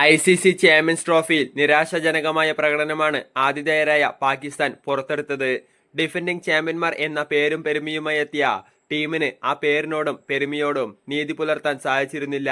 I C C champions ട്രോഫിയിൽ നിരാശാജനകമായ പ്രകടനമാണ് ആതിഥേയരായ പാകിസ്ഥാൻ പുറത്തെടുത്തത്. ഡിഫൻഡിംഗ് ചാമ്പ്യന്മാർ എന്ന പേരും പെരുമയുമായി എത്തിയ ടീമിന് ആ പേരിനോടും പെരുമയോടും നീതി പുലർത്താൻ സാധിച്ചിരുന്നില്ല.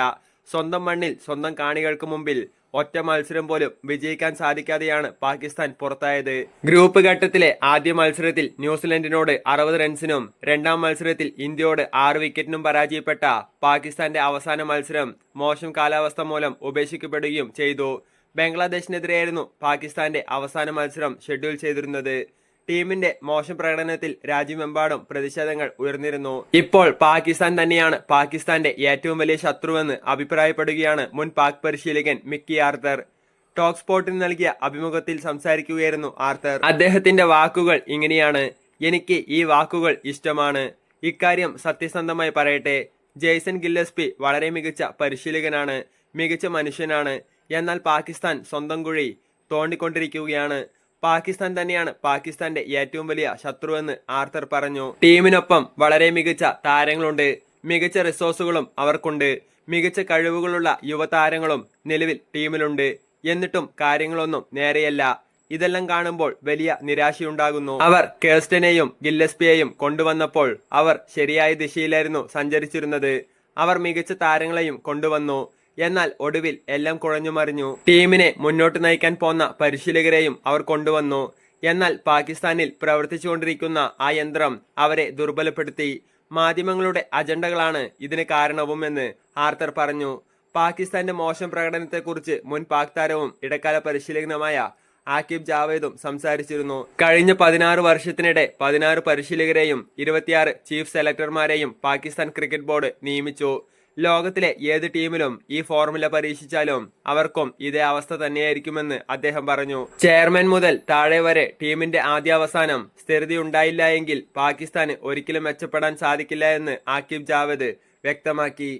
സ്വന്തം മണ്ണിൽ സ്വന്തം കാണികൾക്ക് മുമ്പിൽ ഒറ്റ മത്സരം പോലും വിജയിക്കാൻ സാധിക്കാതെയാണ് പാകിസ്ഥാൻ പുറത്തായത്. ഗ്രൂപ്പ് ഘട്ടത്തിലെ ആദ്യ മത്സരത്തിൽ ന്യൂസിലൻഡിനോട് അറുപത് റൺസിനും രണ്ടാം മത്സരത്തിൽ ഇന്ത്യയോട് ആറ് വിക്കറ്റിനും പരാജയപ്പെട്ട പാകിസ്ഥാന്റെ അവസാന മത്സരം മോശം കാലാവസ്ഥ മൂലം ഉപേക്ഷിക്കപ്പെടുകയും ചെയ്തു. ബംഗ്ലാദേശിനെതിരെയായിരുന്നു പാകിസ്ഥാന്റെ അവസാന മത്സരം ഷെഡ്യൂൾ ചെയ്തിരുന്നത്. ടീമിന്റെ മോശം പ്രകടനത്തിൽ രാജ്യമെമ്പാടും പ്രതിഷേധങ്ങൾ ഉയർന്നിരുന്നു. ഇപ്പോൾ പാകിസ്ഥാൻ തന്നെയാണ് പാകിസ്ഥാന്റെ ഏറ്റവും വലിയ ശത്രുവെന്ന് അഭിപ്രായപ്പെടുകയാണ് മുൻ പാക് പരിശീലകൻ മിക്കി ആർത്തർ ടോക്ക് സ്പോർട്ടിന് നൽകിയ അഭിമുഖത്തിൽ സംസാരിക്കുകയായിരുന്നു ആർത്തർ അദ്ദേഹത്തിന്റെ വാക്കുകൾ ഇങ്ങനെയാണ്. എനിക്ക് ഈ വാക്കുകൾ ഇഷ്ടമാണ്. ഇക്കാര്യം സത്യസന്ധമായി പറയട്ടെ. ജെയ്സൺ ഗില്ലസ്പി വളരെ മികച്ച പരിശീലകനാണ് മികച്ച മനുഷ്യനാണ്. എന്നാൽ പാകിസ്ഥാൻ സ്വന്തം കുഴി തോണ്ടിക്കൊണ്ടിരിക്കുകയാണ്. പാകിസ്ഥാൻ തന്നെയാണ് പാകിസ്ഥാന്റെ ഏറ്റവും വലിയ ശത്രുവെന്ന് ആർത്തർ പറഞ്ഞു. ടീമിനൊപ്പം വളരെ മികച്ച താരങ്ങളുണ്ട്. മികച്ച റിസോഴ്സുകളും അവർക്കുണ്ട്. മികച്ച കഴിവുകളുള്ള യുവതാരങ്ങളും നിലവിൽ ടീമിലുണ്ട്. എന്നിട്ടും കാര്യങ്ങളൊന്നും നേരെയല്ല. ഇതെല്ലാം കാണുമ്പോൾ വലിയ നിരാശയുണ്ടാകുന്നു. അവർ കേസ്റ്റനെയും ഗില്ലസ്പിയെയും കൊണ്ടുവന്നപ്പോൾ അവർ ശരിയായ ദിശയിലായിരുന്നു സഞ്ചരിച്ചിരുന്നത്. അവർ മികച്ച താരങ്ങളെയും കൊണ്ടുവന്നു. എന്നാൽ ഒടുവിൽ എല്ലാം കുഴഞ്ഞു മറിഞ്ഞു ടീമിനെ മുന്നോട്ട് നയിക്കാൻ പോന്ന പരിശീലകരെയും അവർ കൊണ്ടുവന്നു. എന്നാൽ പാകിസ്ഥാനിൽ പ്രവർത്തിച്ചുകൊണ്ടിരിക്കുന്ന ആ യന്ത്രം അവരെ ദുർബലപ്പെടുത്തി. മാധ്യമങ്ങളുടെ അജണ്ടകളാണ് ഇതിന് കാരണവുമെന്ന് ആർത്തർ പറഞ്ഞു. പാകിസ്ഥാന്റെ മോശം പ്രകടനത്തെക്കുറിച്ച് മുൻ പാക് താരവും ഇടക്കാല പരിശീലകനുമായ ആക്കിബ് ജാവേദും സംസാരിച്ചിരുന്നു. കഴിഞ്ഞ പതിനാറ് വർഷത്തിനിടെ പതിനാറ് പരിശീലകരെയും ഇരുപത്തിയാറ് ചീഫ് സെലക്ടർമാരെയും പാകിസ്ഥാൻ ക്രിക്കറ്റ് ബോർഡ് നിയമിച്ചു. ലോകത്തിലെ ഏത് ടീമിലും ഈ ഫോർമുല പരീക്ഷിച്ചാലും അവർക്കും ഇതേ അവസ്ഥ തന്നെയായിരിക്കുമെന്ന് അദ്ദേഹം പറഞ്ഞു. ചെയർമാൻ മുതൽ താഴെ വരെ ടീമിന്റെ ആദ്യാവസാനം സ്ഥിരതയുണ്ടായില്ല എങ്കിൽ പാകിസ്ഥാന് ഒരിക്കലും മെച്ചപ്പെടാൻ സാധിക്കില്ല എന്ന് ആക്കിബ് ജാവേദ് വ്യക്തമാക്കി.